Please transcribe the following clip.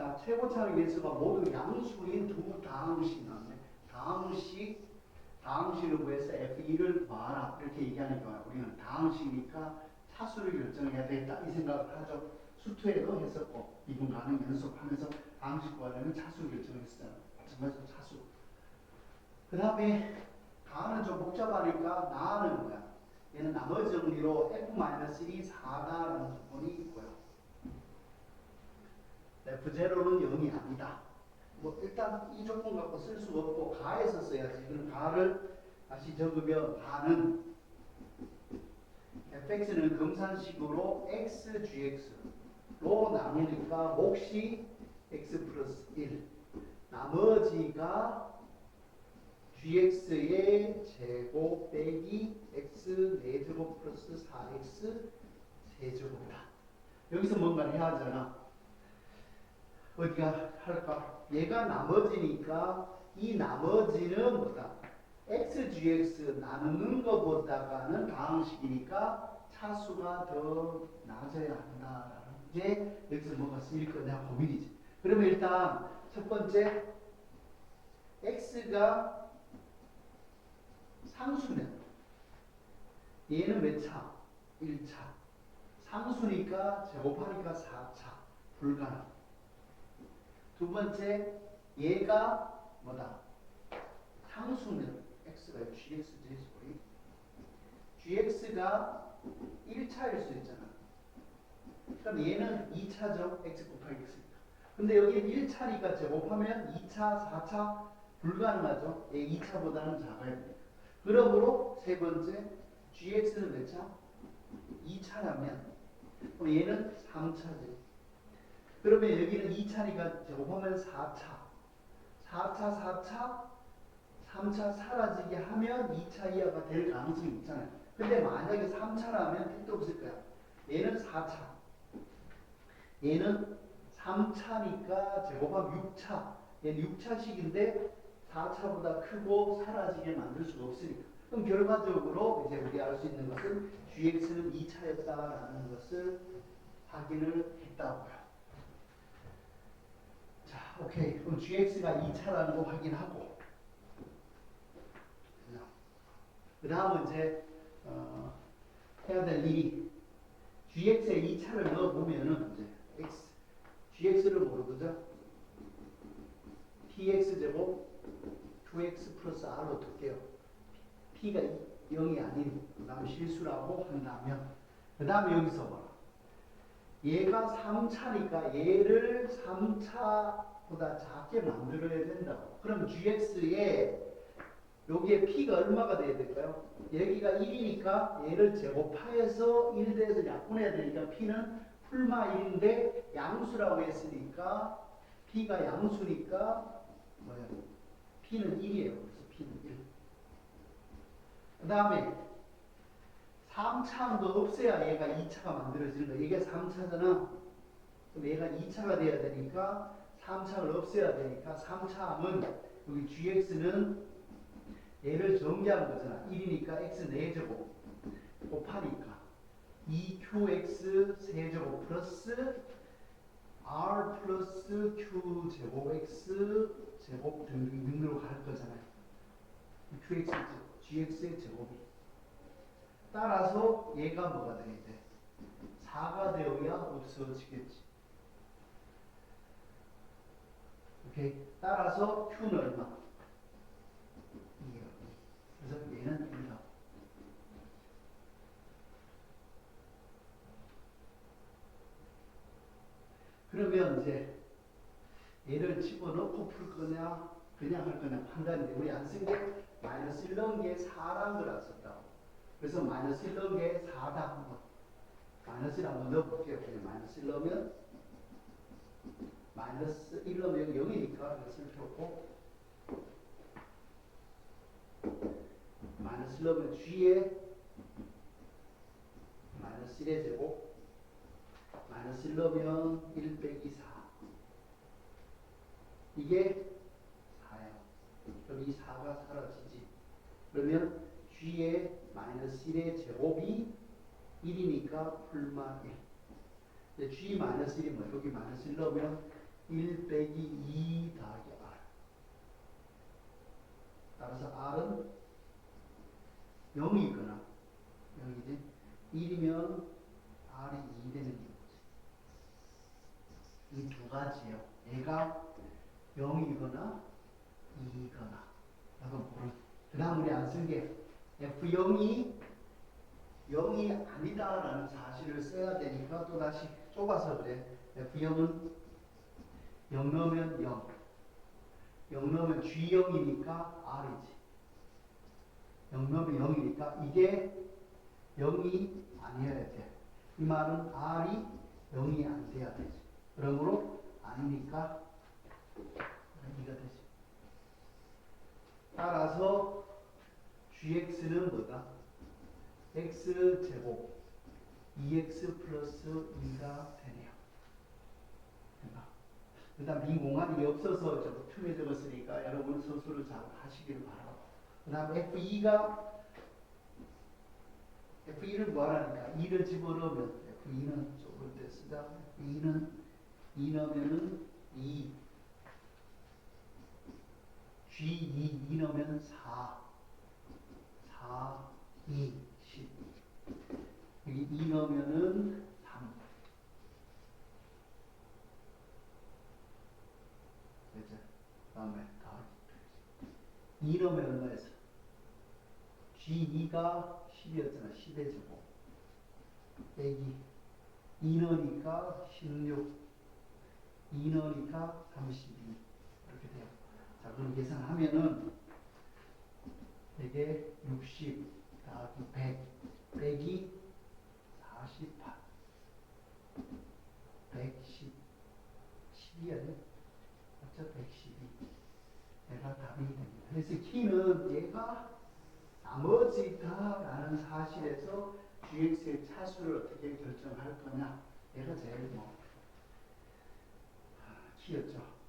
자, 최고차의 개수가 모두 양수인 두 다항식 나왔네. 다항식, 다항식을 구해서 F2를 구하라. 이렇게 얘기하니까 우리는 다항식이니까 차수를 결정해야 되겠다. 이 생각을 하죠. 수투에도 했었고, 이분 가능 연습하면서 다항식 구하려면 차수를 결정했어요. 마찬가지로 차수. 그 다음에 가는 좀 복잡하니까 나는 뭐야? 얘는 나머지 정리로 F-1이 4다라는 조건이 있고요. F0는 0이 아니다. 뭐 일단 이 조건 갖고 쓸 수가 없고 가에서 써야지. 그럼 가를 다시 적으면 가는 fx는 검산식으로 x, gx로 나누니까 몫이 x 플러스 1 나머지가 gx의 제곱 빼기 x 4제곱 플러스 4x 세제곱이다. 여기서 뭔가를 해야 하잖아. 어디가 할까? 얘가 나머지니까 이 나머지는 뭐다? x, gx 나누는 것보다가는 다항식이니까 차수가 더 낮아야 한다라는 게 여기서 뭐가 쓰일 거냐 고민이지. 그러면 일단 첫 번째 x가 상수면 얘는 몇 차? 1차. 상수니까 제곱하니까 4차. 불가능. 두 번째 얘가 뭐다? 상수면 x가 gx 제곱이 gx가 1차일 수 있잖아. 그럼 얘는 2차죠. x 곱하기 x니까. 근데 여기는 1차니까 제곱하면 2차, 4차 불가능하죠. 얘 2차보다는 작아야 됩니다. 그러므로 세 번째 gx는 몇 차? 2차라면 그럼 얘는 3차죠. 그러면 여기는 2차니까 제곱하면 4차. 4차, 4차, 3차 사라지게 하면 2차 이하가 될 가능성이 있잖아요. 근데 만약에 3차라면 택도 없을 거야. 얘는 4차. 얘는 3차니까 제곱하면 6차. 얘는 6차식인데 4차보다 크고 사라지게 만들 수가 없으니까. 그럼 결과적으로 이제 우리 알 수 있는 것은 gx는 2차였다라는 것을 확인을 했다고요. 자, 오케이. 그럼 gx가 2차라는 거 확인하고. 그 다음은 이제, 어, 해야 될 일이 gx에 2차를 넣어보면은 이제 x, gx를 모르거든. px제곱 2x 플러스 r로 둘게요. p가 0이 아닌 그 다음 실수라고 한다면 그 다음에 여기서 봐라. 얘가 3차니까 얘를 3차 보다 작게 만들어야 된다고. 그럼 gx에 여기에 p가 얼마가 돼야 될까요? 여기가 1이니까 얘를 제곱하여서 1 대에서 약분해야 되니까 p는 풀마 1인데 양수라고 했으니까 p가 양수니까 뭐야? p는 1이에요. 그래서 p는 1. 그 다음에 3차함도 없애야 얘가 2차가 만들어지는 거야. 이게 3차잖아. 그럼 얘가 2차가 돼야 되니까 3차를 없애야 되니까 3차함은 여기 gx는 얘를 정리한 거잖아. 1이니까 x 4제곱 곱하니까 2qx 세제곱 플러스 r 플러스 q 제곱 x 제곱 등등등으로 갈 거잖아요. qx gx의 제곱이 따라서 얘가 뭐가 돼? 4가 되어야 없어지겠지. 오케이. 따라서 q는 얼마? 2요. 그래서 얘는 1다. 그러면 이제 얘를 집어넣고 풀 거냐 그냥 할 거냐 판단인데 우리 안 쓴 게 마이너스 1 넣은 게 4란 걸안 썼다고 그래서 마이너스 1 넣은 게 4다 한 번 마이너스 1 한번 넣어볼게요 그냥 마이너스 1 넣으면 마이너스 1 넣으면 0이니까 쓸 필요 없고 마이너스 1 넣으면 g에 마이너스 1의 제곱 마이너스 1 넣으면 1 빼기 4 이게 4예요. 그럼 이 4가 사라지지. 그러면 g의 마이너스 1의 제곱이 1이니까 풀마 1. 근데 g 마이너스 1이 뭐 여기 마이너스 1 넣으면 1 빼기 2 더하기 R. 따라서 R은 0이거나 0이지 1이면 R이 2 되는 거지. 이두 가지예요. 얘가 0이거나 2거나. 라고 모르. 그 다음 우리 안 쓴 게 F0이 0이 아니다라는 사실을 써야 되니까 또 다시 좁아서 그래. F0은 0 넣으면 0. 0 넣으면 G0이니까 R이지. 0 넣으면 0이니까 이게 0이 아니어야 돼. 이 말은 R이 0이 안 돼야 되지. 그러므로 아니니까 2가 되지. 따라서 gx는 뭐다? x 제곱 2x 플러스 2가 되네요. 그 다음 빈공간이 없어서 저 틈에 들었으니까 여러분 스스로 잘 하시기를 바라고. 그 다음 f2가 f2를 뭐 하라니까? 2를 집어넣으면 f2는 좁을 때 쓰자. f2는 2 넣으면은 2 G2 2 넣으면 4 4 2 10 여기 2 넣으면은 3 됐죠? 다음에 더하기 2 넣으면 얼마였어? G2가 10이었잖아 10의 제곱. 빼기 2 넣으니까 16 2 넣으니까 32 이렇게 돼요. 자 그럼 계산하면은 이게 60 더하기 100 빼기 48 110 12 아니야? 맞죠? 112 얘가 그래서 키는 얘가 나머지다라는 사실에서 gx의 차수를 어떻게 결정할 거냐 얘가 제일 뭐 아, 키였죠.